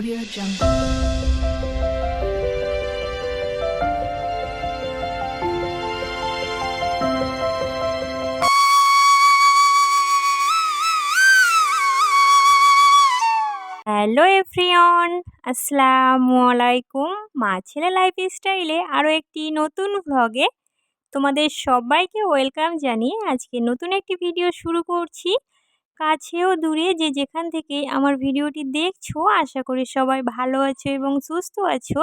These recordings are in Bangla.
Audio Jungle. হ্যালো এভরিওন আসসালামু আলাইকুম মা ছেলে লাইফ স্টাইলে আরও একটি নতুন ভ্লগে তোমাদের সবাইকে ওয়েলকাম জানিয়ে আজকে নতুন একটি ভিডিও শুরু করছি। কাছেও দূরে যে যেখান থেকে আমার ভিডিওটি দেখছ, আশা করি সবাই ভালো আছো এবং সুস্থ আছো।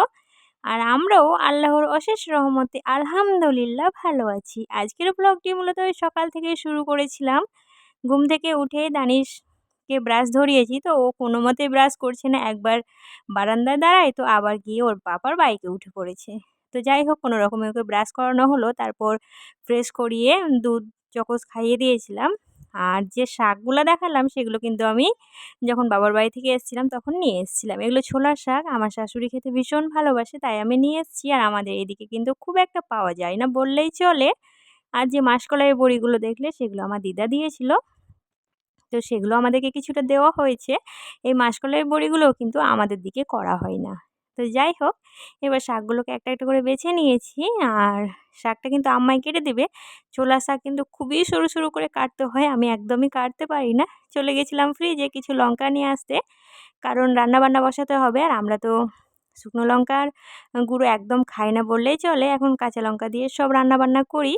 আর আমরাও আল্লাহর অশেষ রহমতে আলহামদুলিল্লাহ ভালো আছি। আজকের ব্লগটি মূলত ওই সকাল থেকে শুরু করেছিলাম। ঘুম থেকে উঠে দানিশ কে ব্রাশ ধরিয়েছি, তো ও কোনো মতে ব্রাশ করছে না। একবার বারান্দায় দাঁড়ায়, তো আবার গিয়ে ওর পাপার বাইকে উঠে পড়েছে। তো যাই হোক, কোনো রকমে ওকে ব্রাশ করানো হলো। তারপর ফ্রেশ করিয়ে দুধ চকোস খাইয়ে দিয়েছিলাম। আর যে শাকগুলো দেখালাম সেগুলো কিন্তু আমি যখন বাবার বাড়ি থেকে এসেছিলাম তখন নিয়ে এসেছিলাম। এগুলো ছোলার শাক, আমার শাশুড়ি খেতে ভীষণ ভালোবাসে, তাই আমি নিয়ে এসেছি। আর আমাদের এদিকে কিন্তু খুব একটা পাওয়া যায় না বললেই চলে। আর যে মাসকলাইয়ের বড়িগুলো দেখলে সেগুলো আমার দিদা দিয়েছিল। তো সেগুলো আমাদেরকে কিছুটা দেওয়া হয়েছে। এই মাসকলাইয়ের বড়িগুলোও কিন্তু আমাদের দিকে করা হয় না। তো যাই হোক, এবার শাকগুলোকে একটা একটা করে বেছে নিয়েছি। আর শাকটা কিন্তু আম্মাই কেটে দেবে। ছোলা শাক কিন্তু খুবই সরু সরু করে কাটতে হয়। আমি একদমই কাটতে পারি না। চলে গেছিলাম ফ্রিজে কিছু লঙ্কা নিয়ে আসতে। কারণ রান্না বান্না বসাতে হবে। আর আমরা তো শুকনো লঙ্কার গুঁড়ো একদম খাই না বললেই চলে। এখন কাঁচা লঙ্কা দিয়ে সব রান্না বান্না করি।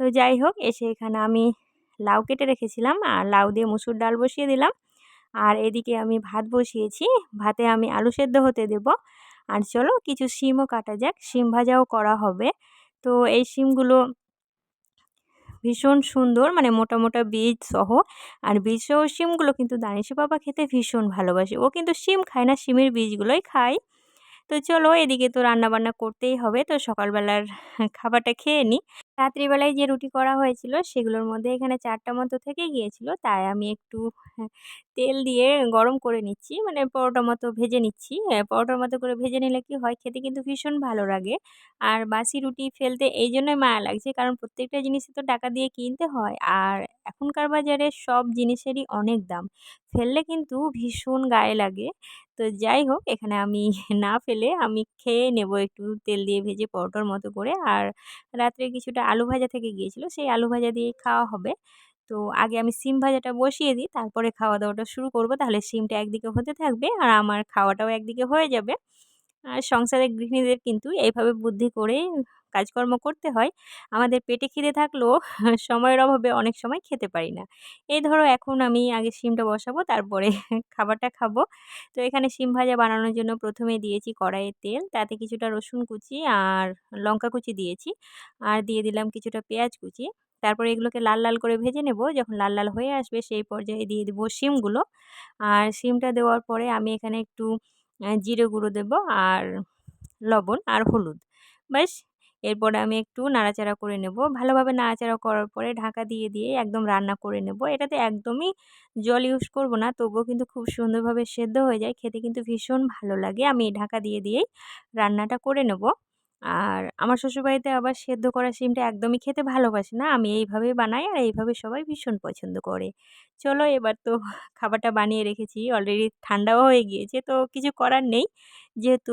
তো যাই হোক, এসে এখানে আমি লাউ কেটে রেখেছিলাম। আর লাউ দিয়ে মুসুর ডাল বসিয়ে দিলাম। আর এদিকে আমি ভাত বসিয়েছি। ভাতে আমি আলু সেদ্ধ হতে দেব। আর চলো কিছু শিমও কাটা যাক, শিম ভাজাও করা হবে। তো এই শিমগুলো ভীষণ সুন্দর মানে মোটা মোটা বীজ সহ। আর বীজ সহ শিমগুলো কিন্তু দানিশ বাবা খেতে ভীষণ ভালোবাসে। ও কিন্তু শিম খায় না, শিমের বীজগুলোই খায়। তো চলো এদিকে তো রান্নাবান্না করতেই হবে, তো সকালবেলার খাবারটা খেয়ে নিই রাত্রিবেলায় যে রুটি করা হয়েছিল সেগুলোর মধ্যে এখানে চারটা মতো থেকে গিয়েছিল। তাই আমি একটু তেল দিয়ে গরম করে নিচ্ছি। মানে পরোটা মতো ভেজে নিচ্ছি। পরোটার মতো করে ভেজে নিলে কি হয়, খেতে কিন্তু ভীষণ ভালো লাগে। আর বাসি রুটি ফেলতে এই জন্যই মায়া লাগছে, কারণ প্রত্যেকটা জিনিসই তো টাকা দিয়ে কিনতে হয়। আর এখনকার বাজারে সব জিনিসেরই অনেক দাম। ফেললে কিন্তু ভীষণ গায়ে লাগে। তো যাই হোক, এখানে আমি না ফেলে আমি খেয়ে নেব একটু তেল দিয়ে ভেজে পরোটার মতো করে। আর রাত্রে কিছুটা আলু ভাজা থেকে গিয়েছিল, সেই আলু ভাজা দিয়েই খাওয়া হবে। তো আগে আমি সিম ভাজাটা বসিয়ে দিই, তারপরে খাওয়া দাওয়াটা শুরু করব। তাহলে সিমটা একদিকে হতে থাকবে আর আমার খাওয়াটাও একদিকে হয়ে যাবে। আর সংসারের গৃহিণীদের কিন্তু এইভাবে বুদ্ধি করে কাজকর্ম করতে হয়, আমাদের পেটে খিদে থাকলেও সময়ের অভাবে অনেক সময় খেতে পারি না। এই ধরো এখন আমি আগে সিমটা বসাবো, তারপরে খাবারটা খাব। তো এখানে সিম ভাজা বানানোর জন্য প্রথমে দিয়েছি কড়াইয়ে তেল, তাতে কিছুটা রসুন কুচি আর লঙ্কা কুচি দিয়েছি। আর দিয়ে দিলাম কিছুটা পেঁয়াজ কুচি। তারপরে এগুলোকে লাল লাল করে ভেজে নেব, যখন লাল লাল হয়ে আসবে সেই পর্যায়ে দিয়ে দেবো শিমগুলো। আর শিমটা দেওয়ার পরে আমি এখানে একটু জিরে গুঁড়ো দেব আর লবণ আর হলুদ। ব্যাস এরপরে আমি একটু নাড়াচাড়া করে নেব। ভালোভাবে নাড়াচাড়া করার পরে ঢাকা দিয়ে দিয়ে একদম রান্না করে নেব। এটাতে একদমই জল ইউজ করব না, তবুও কিন্তু খুব সুন্দরভাবে সেদ্ধ হয়ে যায়। খেতে কিন্তু ভীষণ ভালো লাগে। আমি ঢাকা দিয়ে, দিয়েই রান্নাটা করে নেব। আর আমার শ্বশুরবাড়িতে আবার সেদ্ধ করা শিমটা একদমই খেতে ভালোবাসে না। আমি এইভাবেই বানাই আর এইভাবে সবাই ভীষণ পছন্দ করে। চলো এবার তো খাবারটা বানিয়ে রেখেছি। অলরেডি ঠান্ডাও হয়ে গিয়েছে, তো কিছু করার নেই। যেহেতু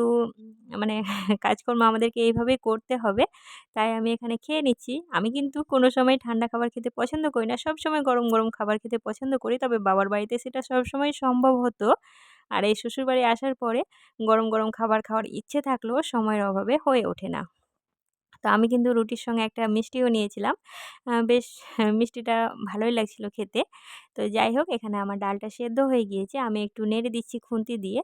মানে কাজকর্ম আমাদেরকে এইভাবেই করতে হবে, তাই আমি এখানে খেয়ে নিচ্ছি। আমি কিন্তু কোনো সময় ঠান্ডা খাবার খেতে পছন্দ করি না। সব সময় গরম গরম খাবার খেতে পছন্দ করি, তবে বাবার বাড়িতে সেটা সবসময় সম্ভব হতো। আর এই শ্বশুরবাড়ি আসার পরে গরম গরম খাবার খাওয়ার ইচ্ছে থাকলেও সময়ের অভাবে হয়ে ওঠে না। তো আমি কিন্তু রুটির সঙ্গে একটা মিষ্টিও নিয়েছিলাম। বেশ মিষ্টিটা ভালোই লাগছিল খেতে। তো যাই হোক, এখানে আমার ডালটা সেদ্ধ হয়ে গিয়েছে। আমি একটু নেড়ে দিচ্ছি খুন্তি দিয়ে।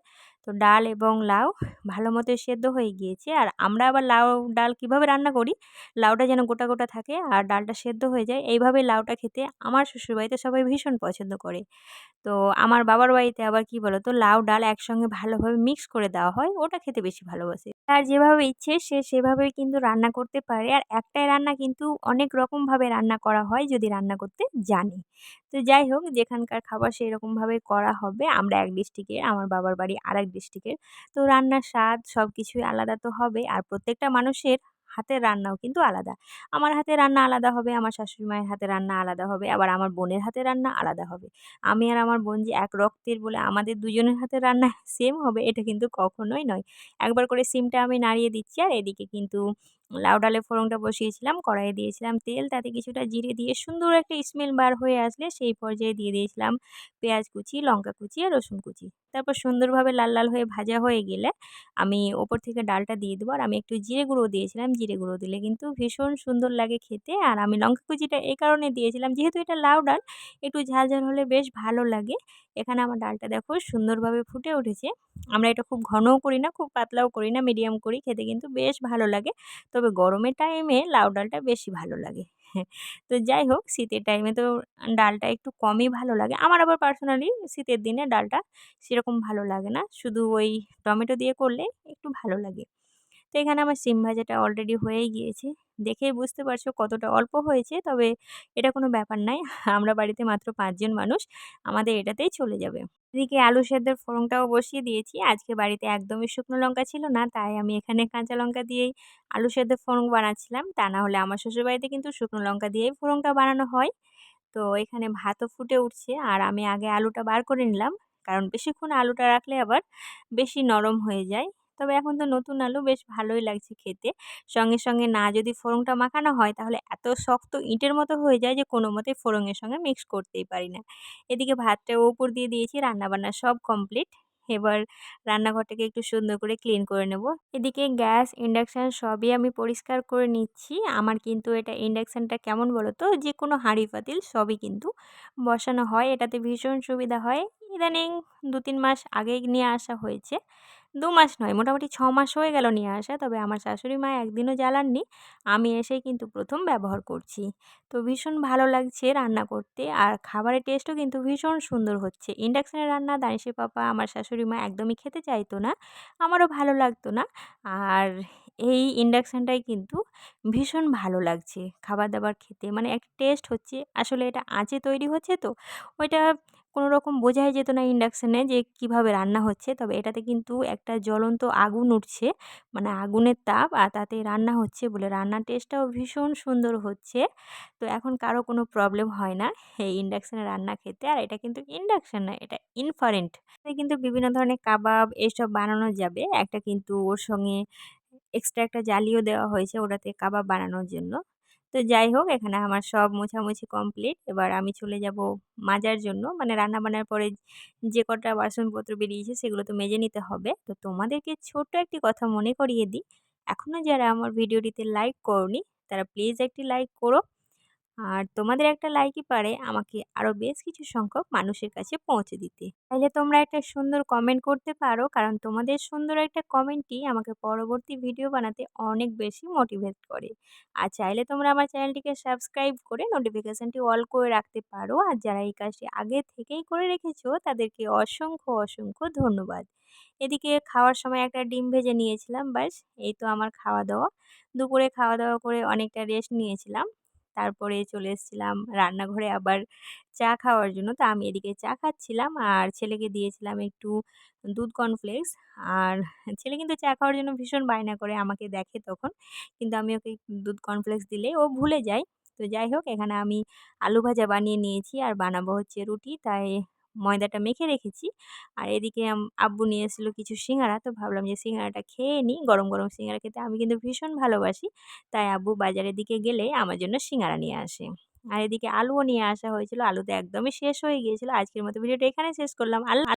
তো ডাল এবং লাউ ভালো মতো সেদ্ধ হয়ে গিয়েছে। আর আমরা আবার লাউ ডাল কীভাবে রান্না করি? লাউটা যেন গোটা গোটা থাকে আর ডালটা সেদ্ধ হয়ে যায় এইভাবে লাউটা খেতে আমার শ্বশুরবাড়িতে সবাই ভীষণ পছন্দ করে। তো আমার বাবার বাড়িতে আবার কি বলো তো লাউ ডাল একসঙ্গে ভালোভাবে মিক্স করে দেওয়া হয়, ওটা খেতে বেশি ভালোবাসে। তার যেভাবে ইচ্ছে সে সেভাবেই কিন্তু রান্না করতে পারে। আর একটাই রান্না কিন্তু অনেক রকমভাবে রান্না করা হয় যদি রান্না করতে জানে। তো যাই হোক, যেখানকার খাবার সেই রকমভাবে করা হবে। আমরা এক ডিস্ট্রিক্টের, আমার বাবার বাড়ি আর এক ডিস্ট্রিক্টের। তো রান্নার স্বাদ সব কিছুই আলাদা তো হবে। আর প্রত্যেকটা মানুষের হাতের রান্নাও কিন্তু আলাদা। আমার হাতে রান্না আলাদা হবে, আমার শাশুড়ি মায়ের হাতের রান্না আলাদা হবে, আবার আমার বোনের হাতের রান্না আলাদা হবে। আমি আর আমার বোন যে এক রক্তের বলে আমাদের দুজনের হাতে রান্না সেম হবে, এটা কিন্তু কখনোই নয়। একবার করে সিমটা আমি নাড়িয়ে দিচ্ছি, আর এদিকে কিন্তু লাউ ডালের ফোড়নটা বসিয়েছিলাম, কড়াইয়ে দিয়েছিলাম তেল, তাতে কিছুটা জিরে দিয়ে সুন্দর একটা স্মেল বার হয়ে আসলে সেই পর্যায়ে দিয়ে দিয়েছিলাম পেঁয়াজ কুচি, লঙ্কা কুচি আর রসুন কুচি। তারপর সুন্দরভাবে লাল লাল হয়ে ভাজা হয়ে গেলে আমি ওপর থেকে ডালটা দিয়ে দেবো আর আমি একটু জিরে গুঁড়ো দিয়েছিলাম, জিরে গুঁড়ো দিলে কিন্তু ভীষণ সুন্দর লাগে খেতে। আর আমি লঙ্কা কুচিটা এই কারণে দিয়েছিলাম যেহেতু এটা লাউ ডাল, একটু ঝাল ঝাল হলে বেশ ভালো লাগে। এখানে আমার ডালটা দেখো সুন্দরভাবে ফুটে উঠেছে। আমরা এটা খুব ঘনও করি না, খুব পাতলাও করি না মিডিয়াম করি, খেতে কিন্তু বেশ ভালো লাগে। তবে গরমের টাইমে লাউ ডালটা বেশি ভালো লাগে। তো যাই হোক, শীতের টাইমে তো ডালটা একটু কমই ভালো লাগে। আমার আবার পার্সোনালি শীতের দিনে ডালটা সেরকম ভালো লাগে না। শুধু ওই টমেটো দিয়ে করলে একটু ভালো লাগে। তো এখানে আমার সিম ভাজাটা অলরেডি হয়েই গিয়েছে। দেখেই বুঝতে পারছ কতটা অল্প হয়েছে, তবে এটা কোনো ব্যাপার নাই। আমরা বাড়িতে মাত্র পাঁচজন মানুষ, আমাদের এটাতেই চলে যাবে। এদিকে আলু সেদ্ধর ফোড়নটাও বসিয়ে দিয়েছি। আজকে বাড়িতে একদমই শুকনো লঙ্কা ছিল না, তাই আমি এখানে কাঁচা লঙ্কা দিয়েই আলু সেদ্ধ ফোড়ন বানাচ্ছিলাম। তা না হলে আমার শ্বশুরবাড়িতে কিন্তু শুকনো লঙ্কা দিয়েই ফোড়নটা বানানো হয়। তো এখানে ভাতও ফুটে উঠছে আর আমি আগে আলুটা বার করে নিলাম, কারণ বেশিক্ষণ আলুটা রাখলে আবার বেশি নরম হয়ে যায়। তবে এখন তো নতুন আলু বেশ ভালোই লাগছে খেতে। সঙ্গে সঙ্গে না যদি ফোড়নটা মাখানো হয় তাহলে এত শক্ত ইঁটের মতো হয়ে যায় যে কোনো মতেই ফোড়নের সঙ্গে মিক্স করতেই পারি না। এদিকে ভাতটা উপর দিয়ে দিয়েছি, রান্নাবান্না সব কমপ্লিট এবার রান্নাঘরটাকে একটু সুন্দর করে ক্লিন করে নেব। এদিকে গ্যাস ইন্ডাকশান সবই আমি পরিষ্কার করে নিচ্ছি। আমার কিন্তু এটা ইন্ডাকশানটা কেমন বলো তো যে কোনো হাঁড়ি পাতিল সবই কিন্তু বসানো হয়। এটাতে ভীষণ সুবিধা হয়। ইদানিং দু তিন মাস আগেই নিয়ে আসা হয়েছে। দু মাস নয়, মোটামুটি ছ মাস হয়ে গেল নিয়ে আসা। তবে আমার শাশুড়ি মা একদিনও জ্বালাননি। আমি এসেই কিন্তু প্রথম ব্যবহার করছি। তো ভীষণ ভালো লাগছে রান্না করতে। আর খাবারের টেস্টও কিন্তু ভীষণ সুন্দর হচ্ছে। ইন্ডাকশানের রান্না, দানিশে পাপা, আমার শাশুড়ি মা একদমই খেতে চাইতো না। আমারও ভালো লাগতো না। আর এই ইন্ডাকশানটাই কিন্তু ভীষণ ভালো লাগছে। খাবার দাবার খেতে মানে এক টেস্ট হচ্ছে। আসলে এটা আঁচে তৈরি হচ্ছে তো, ওইটা কোনো রকম বোঝাই যেত না ইন্ডাকশানে যে কীভাবে রান্না হচ্ছে। তবে এটাতে কিন্তু একটা জ্বলন্ত আগুন উঠছে মানে আগুনের তাপ, আর তাতে রান্না হচ্ছে বলে। রান্নার টেস্টটাও ভীষণ সুন্দর হচ্ছে। তো এখন কারও কোনো প্রবলেম হয় না এই ইন্ডাকশানে রান্না খেতে। আর এটা কিন্তু ইন্ডাকশান না, এটা ইনফারেন্ট। কিন্তু বিভিন্ন ধরনের কাবাব এসব বানানো যাবে। একটা কিন্তু ওর সঙ্গে এক্সট্রা একটা জালিও দেওয়া হয়েছে ওটাতে কাবাব বানানোর জন্য। তো যাই হোক, এখানে আমার সব মোছামুছি কমপ্লিট এবার আমি চলে যাব মাজার জন্য। মানে রান্না বান্নার পরে যে কটা বাসনপত্র বেরিয়েছে সেগুলো তো মেজে নিতে হবে। তো তোমাদেরকে ছোট্ট একটি কথা মনে করিয়ে দিই। এখনও যারা আমার ভিডিওটিতে লাইক করনি, তারা প্লিজ একটি লাইক করো। আর তোমাদের একটা লাইকই পারে আমাকে আরও বেশ কিছু সংখ্যক মানুষের কাছে পৌঁছে দিতে। তাইলে তোমরা একটা সুন্দর কমেন্ট করতে পারো, কারণ তোমাদের সুন্দর একটা কমেন্টই আমাকে পরবর্তী ভিডিও বানাতে অনেক বেশি মোটিভেট করে। আর চাইলে তোমরা আমার চ্যানেলটিকে সাবস্ক্রাইব করে নোটিফিকেশানটি অল করে রাখতে পারো। আর যারা এই কাজটি আগে থেকেই করে রেখেছো, তাদেরকে অসংখ্য অসংখ্য ধন্যবাদ। এদিকে খাওয়ার সময় একটা ডিম ভেজে নিয়েছিলাম বাস এই তো আমার খাওয়া দাওয়া দুপুরে খাওয়া দাওয়া করে অনেকটা রেস্ট নিয়েছিলাম। তারপরে চলে এসেছিলাম রান্নাঘরে আবার চা খাওয়ার জন্য। তো আমি এদিকে চা খাচ্ছিলাম আর ছেলেকে দিয়েছিলাম একটু দুধ কর্নফ্লেক্স। আর ছেলে কিন্তু চা খাওয়ার জন্য ভীষণ বায়না করে আমাকে দেখে তখন। কিন্তু আমি ওকে দুধ কর্নফ্লেক্স দিলে ও ভুলে যায়। তো যাই হোক, এখানে আমি আলু ভাজা বানিয়ে নিয়েছি আর বানাবো হচ্ছে রুটি। তাই ময়দাটা মেখে রেখেছি। আর এদিকে আব্বু নিয়ে এসেছিল কিছু সিঙ্গারা। তো ভাবলাম যে সিঙ্গারাটা খেয়ে নিই। গরম গরম সিঙ্গারা খেতে আমি কিন্তু ভীষণ ভালোবাসি। তাই আব্বু বাজারের দিকে গেলে আমার জন্য সিঙ্গারা নিয়ে আসে। আর এদিকে আলুও নিয়ে আসা হয়েছিল। আলুতে একদমই শেষ হয়ে গিয়েছিল। আজকের মতো ভিডিওটা এখানে শেষ করলাম। আল্লাহ